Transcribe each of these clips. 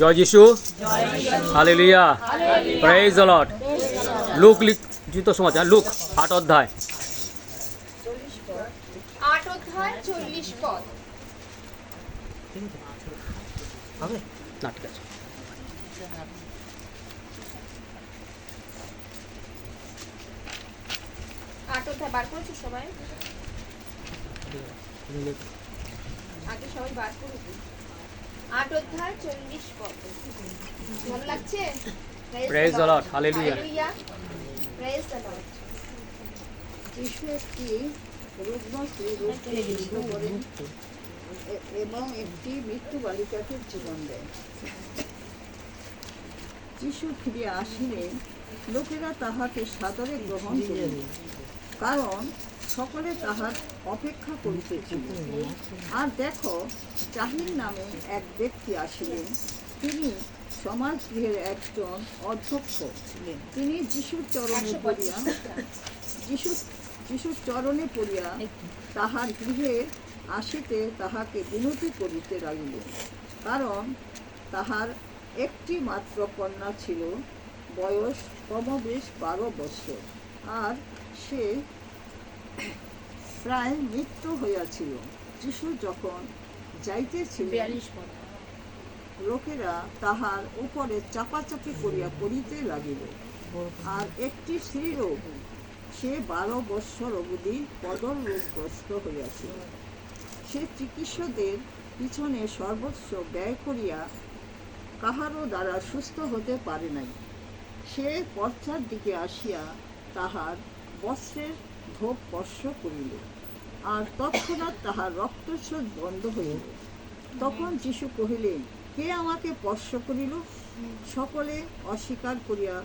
জয় যিশু। Hallelujah. Praise Lord look লিখিত সমাচার look. আট অধ্যায়। আট অধ্যায় চল্লিশ পদ। না ঠিক আছে। আট অধ্যায় বার করেছ সবাই? আগে সবাই বার করুক আট অধ্যায় চল্লিশ পদ। ভালো লাগছে? Praise the Lord. Hallelujah. Praise the Lord যিশু একটি রোগকে করেন এবং একটি মৃত্যু বালিকাকে জীবন দেয়। যিশু ফিরে আসলে লোকেরা তাহাকে সাদরে গ্রহণ করিল কারণ সকলে তাহার অপেক্ষা করিতেছিল আর দেখো জাহির নামে এক ব্যক্তি আসিলেন। তিনি সমাজগৃহের একজন অধ্যক্ষ ছিলেন। তিনি যিশুর চরণে পড়িয়া যিশু যিশুর চরণে পড়িয়া তাহার গৃহে আসিতে তাহাকে বিনতি করিতে লাগিল কারণ তাহার একটি মাত্র কন্যা ছিল বয়স কমবেশ বারো বছর। আর সে প্রায় মৃত্যু হইয়াছিল। যিশু যখন যাইতেছিলেন লোকেরা তাহার উপরে চাপাচাপি করিয়া পড়িতে লাগিল। আর একটি স্ত্রীলোক সে বারো বৎসর অবধি পদর রোগগ্রস্ত হইয়াছিল। সে চিকিৎসকদের পিছনে সর্বস্ব ব্যয় করিয়া কাহারও দ্বারা সুস্থ হতে পারে নাই। সে পশ্চাৎ দিকে আসিয়া তাহার বস্ত্রের ধোপ স্পর্শ করিল। আর তৎক্ষণাৎ তাহার রক্তস্রোত বন্ধ হইল। তখন যিশু কহিলেন কে আমাকে স্পর্শ করিল? সকলে অস্বীকার করিয়া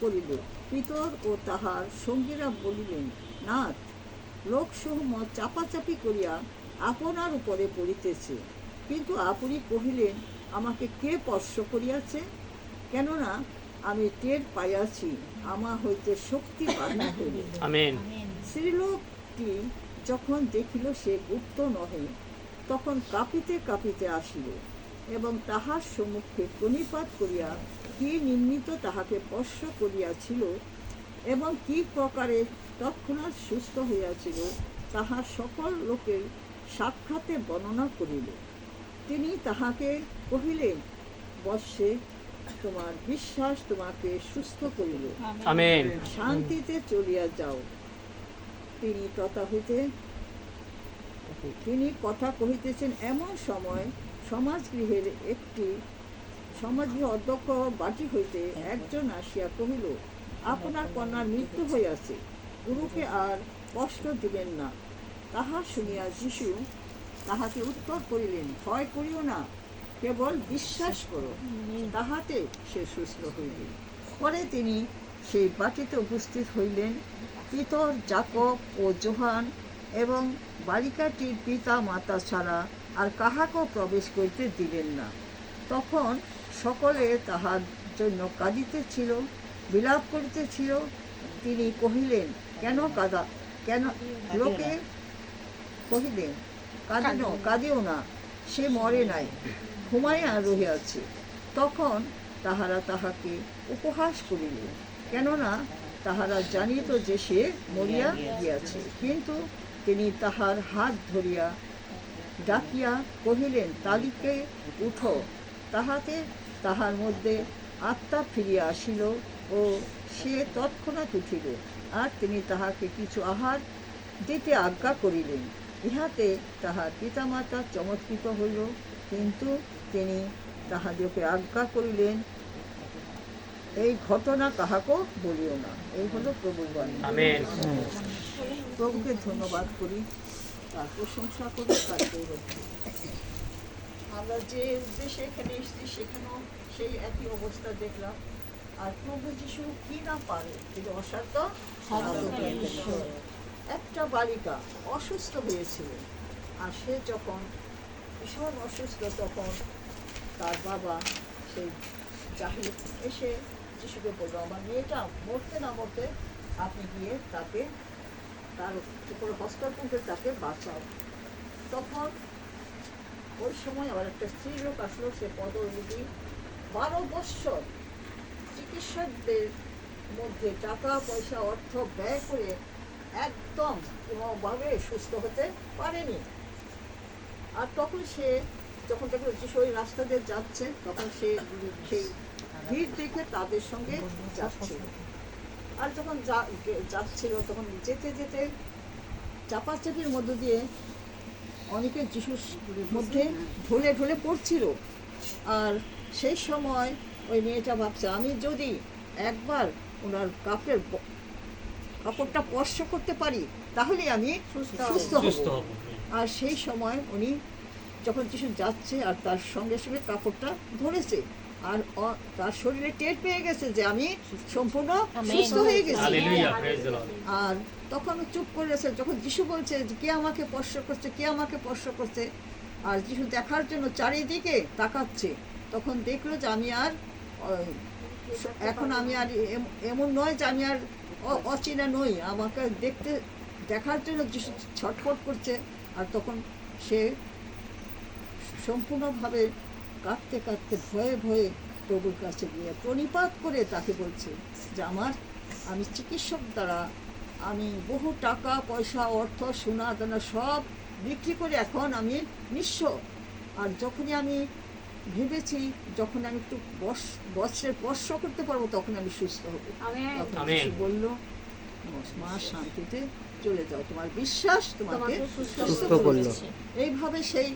করিল পিতর ও তাহার সঙ্গীরা বলিলেন নাথ লোকসমূহ চাপাচাপি করিয়া আপনার উপরে পড়িতেছে। কিন্তু আপনি কহিলেন আমাকে কে স্পর্শ করিয়াছে? কেননা আমি টের পাইয়াছি আমা হইতে শক্তি বাহির হইল স্ত্রীলোকটি যখন দেখিল সে গুপ্ত নহে তখন কাঁপিতে কাঁপিতে আসিল এবং তাহার সম্মুখে প্রণিপাত করিয়া কি নির্মিত তাহাকে স্পর্শ করিয়াছিল এবং কি প্রকারে তৎক্ষণাৎ সুস্থ হইয়াছিল তাহার সকল লোকের সাক্ষাতে বর্ণনা করিল। তিনি তাহাকে কহিলেন বর্ষে তোমার বিশ্বাস তোমাকে সুস্থ করিল শান্তিতে চলিয়া যাও। তিনি তথা হইতে তিনি কথা কহিতেছেন এমন সময় সমাজগৃহের একটি সমাজগৃহ অধ্যক্ষ বাটি হইতে একজন আসিয়া কহিল, আপনার কন্যার মৃত্যু হইয়াছে, গুরুকে আর কষ্ট দিবেন না তাহা শুনিয়া যিশু তাহাকে উত্তর করিলেন, ভয় করিও না, কেবল বিশ্বাস করো, তাহাতে সে সুস্থ হইবে পরে তিনি সেই বাটিতে উপস্থিত হইলেন। পিতর জাকব ও জোহান এবং বালিকাটির পিতা মাতা ছাড়া আর কাহাকেও প্রবেশ করিতে দিলেন না। তখন সকলে তাহার জন্য কাঁদিতেছিল বিলাপ করিতেছিল। তিনি কহিলেন কেন কাদা কেন লোকে কহিলেন কাঁদিও কাঁদিও না সে মরে নাই ঘুমাইয়া রহিয়াছে তখন তাহারা তাহাকে উপহাস করিল কেননা তাহারা জানিত যে সে মরিয়া গিয়াছে। কিন্তু তিনি তাহার হাত ধরিয়া ডাকিয়া কহিলেন, তালিকে উঠো। তাহাতে তাহার মধ্যে আত্মা ফিরিয়া আসিল ও সে তৎক্ষণাৎ উঠিল। আর তিনি তাহাকে কিছু আহার দিতে আজ্ঞা করিলেন। ইহাতে তাহার পিতামাতা চমৎকৃত হইল। কিন্তু তিনি তাহাদেরকে আজ্ঞা করিলেন এই ঘটনা কাহাকেও বলিও না। এই হলো প্রভুর বাণী। আমেন। প্রভুকে ধন্যবাদ করি। তার প্রশংসা করি তার আমরা যে উদ্দেশ্যে এখানে এসেছি সেখানেও সেই একই অবস্থা দেখলাম। আর প্রভু যিশু কি না পারে তিনি অসাধ্য। একটা বালিকা অসুস্থ হয়েছিল। আর সে যখন ভীষণ অসুস্থ তখন তার বাবা সেই জাহির এসে যিশুকে বলল আমার মেয়েটা মরতে না মরতে আপনি গিয়ে তাকে, তার উপর হস্তক্ষেপে তাকে বাঁচাও। তখন ওই সময় আবার একটা স্ত্রী লোক আসলো, সে পদরোগী বারো বৎসর চিকিৎসকদের মধ্যে টাকা, পয়সা, অর্থ ব্যয় করে একদম কোনোভাবে সুস্থ হতে পারেনি। আর তখন সে, যখন দেখল যিশু ওই রাস্তা দিয়ে যাচ্ছে, তখন সে সেই ভিড় দেখে তাদের সঙ্গে যাচ্ছিল। আর যখন যাচ্ছিল তখন যেতে যেতে চাপাচাপির মধ্য দিয়ে অনেকে যিশুর মধ্যে ঢলে ঢলে পড়ছিল। আর সেই সময় ওই মেয়েটা ভাবছে আমি যদি একবার ওনার কাপড়ের ব- কাপড়টা স্পর্শ করতে পারি তাহলে আমি সুস্থ হব। আর সেই সময় উনি যখন যিশু যাচ্ছে আর তার সঙ্গে সঙ্গে কাপড়টা ধরেছে আর অ- তার শরীরে টের পেয়ে গেছে যে আমি সম্পূর্ণ সুস্থ হয়ে গেছি। আর তখন চুপ করে আছে যখন যিশু বলছে যে কে আমাকে স্পর্শ করছে কে আমাকে স্পর্শ করছে আর যিশু দেখার জন্য চারিদিকে তাকাচ্ছে তখন দেখল যে আমি আর এখন আমি আর এম- এমন নয় যে আমি আর অ- অচেনা নই। আমাকে দেখতে দেখার জন্য যিশু ছটফট করছে আর তখন সে সম্পূর্ণভাবে কাঁদতে কাঁদতে ভয়ে ভয়ে প্রভুর কাছে গিয়ে প্রণিপাত করে তাকে বলছে যে আমার আমি চিকিৎসক দ্বারা আমি বহু টাকা পয়সা অর্থ সোনা দানা সব বিক্রি করে এখন আমি নিঃস্ব। আর যখনই আমি ভেবেছি যখন আমি একটু বস বস্ত্রের স্পর্শ করতে পারব তখন আমি সুস্থ হব। বলল মা শান্তিতে চলে যাও। তোমার বিশ্বাস তোমাকে সুস্থ করল। এইভাবে সেই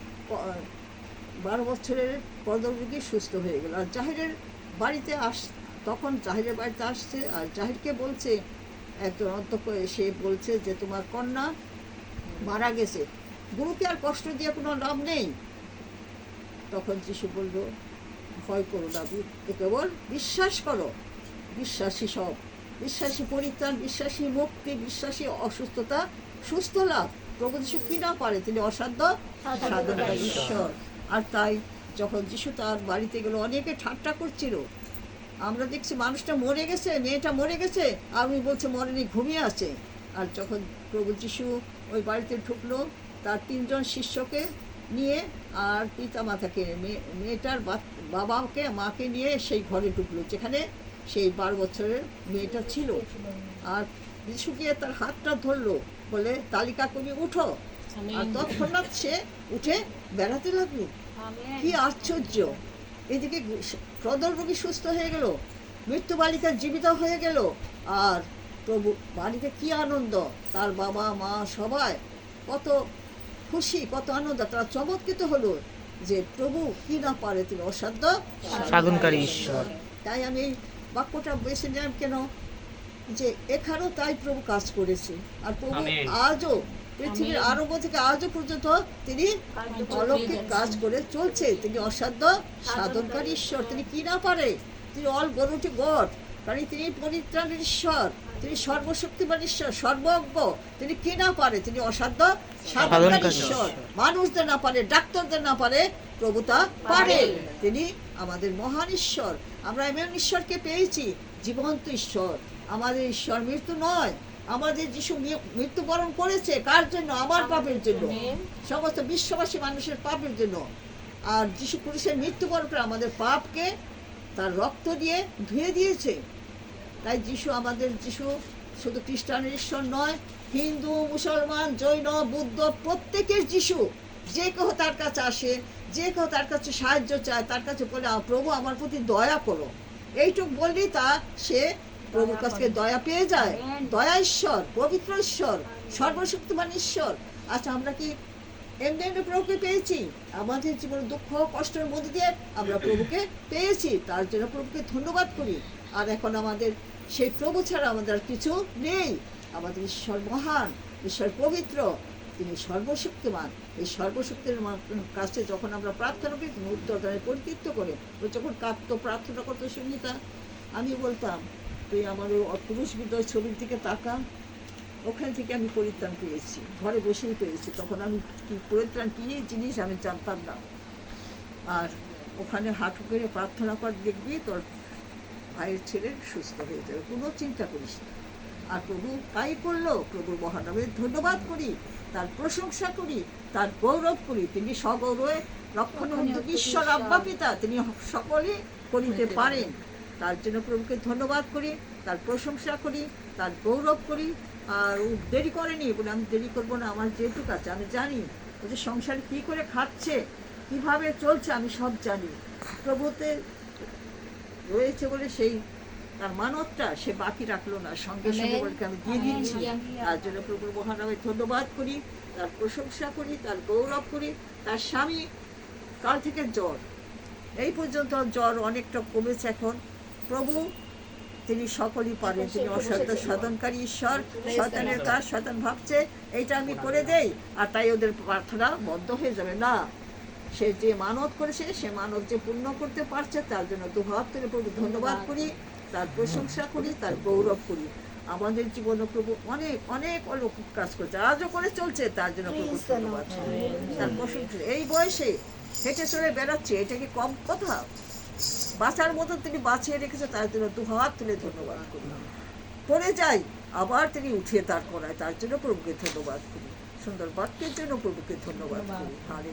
বারো বছরের পদরোগী সুস্থ হয়ে গেল। আর জাহিরের বাড়িতে আস, তখন জাহিরের বাড়িতে আসছে আর জাহিরকে বলছে, একজন অধ্যক্ষ এসে বলছে যে, তোমার কন্যা মারা গেছে। গুরুকে আর কষ্ট দিয়ে কোনো লাভ নেই? তখন যিশু বলল, ভয় করো না কেবল বিশ্বাস করো। বিশ্বাসী সব। বিশ্বাসী পরিত্রাণ, বিশ্বাসী মুক্তি, বিশ্বাসী অসুস্থতা, সুস্থ লাভ। প্রভু যিশু কি না পারে তিনি অসাধ্য সাধনকারী ঈশ্বর। আর তাই যখন যিশু তার বাড়িতে গেলো অনেকে ঠাট্টা করছিল। আমরা দেখছি মানুষটা মরে গেছে মেয়েটা মরে গেছে আর উনি বলছে মরেনি ঘুমিয়ে আছে। আর যখন প্রভু যিশু ওই বাড়িতে ঢুকলো তার তিনজন শিষ্যকে নিয়ে আর পিতা মাতাকে মেয়ে- মেয়েটার বা- বাবাকে মাকে নিয়ে সেই ঘরে ঢুকলো যেখানে সেই বারো বছরের মেয়েটা ছিল। আর যিশু গিয়ে তার হাতটা ধরলো বলে তালিকা কবি উঠো। আর তৎক্ষণাৎ সে উঠে বেড়াতে লাগল। কি আশ্চর্য। এদিকে রোগী সুস্থ হয়ে গেল মৃত্যু বালিকা জীবিত হয়ে গেল আর প্রভু বাড়িতে কি আনন্দ। তার বাবা মা সবাই কত খুশি কত আনন্দ। তারা চমৎকৃত হলো যে প্রভু কি না পারে তিনি অসাধ্য সাধনকারী ঈশ্বর। তাই আমি এই বাক্যটা বেছে নিলাম কেন? যে এখানেও তাই প্রভু কাজ করেছে। আর প্রভু আজও পৃথিবীর আরম্ভ থেকে আজও পর্যন্ত তিনি অলৌকিক কাজ করে চলছে। তিনি অসাধ্য সাধনকারী ঈশ্বর। তিনি কি না পারে? তিনি অল গরুটি গড। কারণ তিনি পরিত্রাণের ঈশ্বর। তিনি সর্বশক্তিমান ঈশ্বর সর্বজ্ঞ। তিনি কি না পারে? তিনি অসাধ্য সাধনকারী সাধনকারী ঈশ্বর। মানুষদের না পারে ডাক্তারদের না পারে প্রভুতা পারে। তিনি আমাদের মহান ঈশ্বর। আমরা এমন ঈশ্বরকে পেয়েছি জীবন্ত ঈশ্বর। আমাদের ঈশ্বর মৃত্যু নয় আমাদের যিশু মৃত্যুবরণ করেছে, কার জন্য? আমার পাপের জন্য। সমস্ত বিশ্ববাসী মানুষের পাপের জন্য। আর যিশু পুরুষের মৃত্যুবরণ করে আমাদের পাপকে তার রক্ত দিয়ে ধুয়ে দিয়েছে। তাই যিশু আমাদের, যিশু শুধু খ্রিস্টানের ঈশ্বর নয়, হিন্দু, মুসলমান, জৈন, বুদ্ধ, প্রত্যেকের যিশু, যে কেউ তার কাছে আসে, যে কেউ তার কাছে সাহায্য চায়, তার কাছে বলে প্রভু, আমার প্রতি দয়া করো। এইটুক বললেই তা সে প্রভুর কাছ থেকে দয়া পেয়ে যায়। দয়া ঈশ্বর পবিত্র ঈশ্বর সর্বশক্তিমান ঈশ্বর। আচ্ছা আমরা কি এমনি এমনি প্রভুকে পেয়েছি? আমাদের জীবনে দুঃখ, কষ্টের মধ্যে দিয়ে আমরা প্রভুকে পেয়েছি। তার জন্য প্রভুকে ধন্যবাদ করি। আর এখন আমাদের সেই প্রভু ছাড়া আমাদের আর কিছু নেই। আমাদের ঈশ্বর মহান, ঈশ্বর পবিত্র, তিনি সর্বশক্তিমান। এই সর্বশক্তির কাছে যখন আমরা প্রার্থনা করি, তিনি উত্তর দেয় পরিতৃপ্ত করে যখন কাঁদতো, প্রার্থনা করতো সঙ্গীতা আমি বলতাম তুই আমার ওই পুরুষ বিদ্রোহ ছবির দিকে তাকা ওখান থেকে আমি পরিত্রাণ পেয়েছি ঘরে বসেই পেয়েছি। তখন আমি কি পরিত্রাণ কী জিনিস আমি জানতাম না। আর ওখানে হাঁটু করে প্রার্থনা কর দেখবি তোর ভাইয়ের ছেলে সুস্থ হয়ে যাবে। কোনো চিন্তা করিস না। আর প্রভু তাই করল প্রভুর মহানবের ধন্যবাদ করি তার প্রশংসা করি তার গৌরব করি। তিনি সগৌরবে রক্ষণ ঈশ্বর আব্বা পিতা তিনি সকলে করিতে পারেন। তার জন্য প্রভুকে ধন্যবাদ করি তার প্রশংসা করি তার গৌরব করি। আর ও দেরি করেনি বলে আমি দেরি করব না আমার যেটুক আছে আমি জানি। ও যে সংসারে কী করে খাচ্ছে কীভাবে চলছে আমি সব জানি। প্রভুতে রয়েছে বলে সেই তার মানবটা সে বাকি রাখল না সঙ্গে সঙ্গে বলকে আমি দিয়ে দিচ্ছি। তার জন্য প্রভুর মহানামে ধন্যবাদ করি তার প্রশংসা করি তার গৌরব করি। তার স্বামী কাল থেকে জ্বর। এই পর্যন্ত জ্বর অনেকটা কমেছে এখন। প্রভু তিনি সকলই পারেন তিনি অসাধ্য সাধনকারী ঈশ্বর শয়তানের কাজ শয়তান ভাবছে এইটা আমি করে দেই আর তাই ওদের প্রার্থনা বন্ধ হয়ে যাবে। না সে যে মানত করেছে সে মানত যে পূর্ণ করতে পারছে তার জন্য দু হাত তুলে প্রভু ধন্যবাদ করি তার প্রশংসা করি তার গৌরব করি। আমাদের জীবনে প্রভু অনেক অনেক অলৌকিক কাজ করছে আজও করে চলছে তার জন্য প্রভু ধন্যবাদ। তার প্রশংসা এই বয়সে হেঁটে চলে বেড়াচ্ছে এটা কি কম কথা? বাঁচার মতো তিনি বাঁচিয়ে রেখেছে তার জন্য দু হাত তুলে ধন্যবাদ করি। পরে যাই আবার তিনি উঠিয়ে তার করায় তার জন্য প্রভুকে ধন্যবাদ করি। সুন্দর বাক্যের জন্য প্রভুকে ধন্যবাদ করি। হারে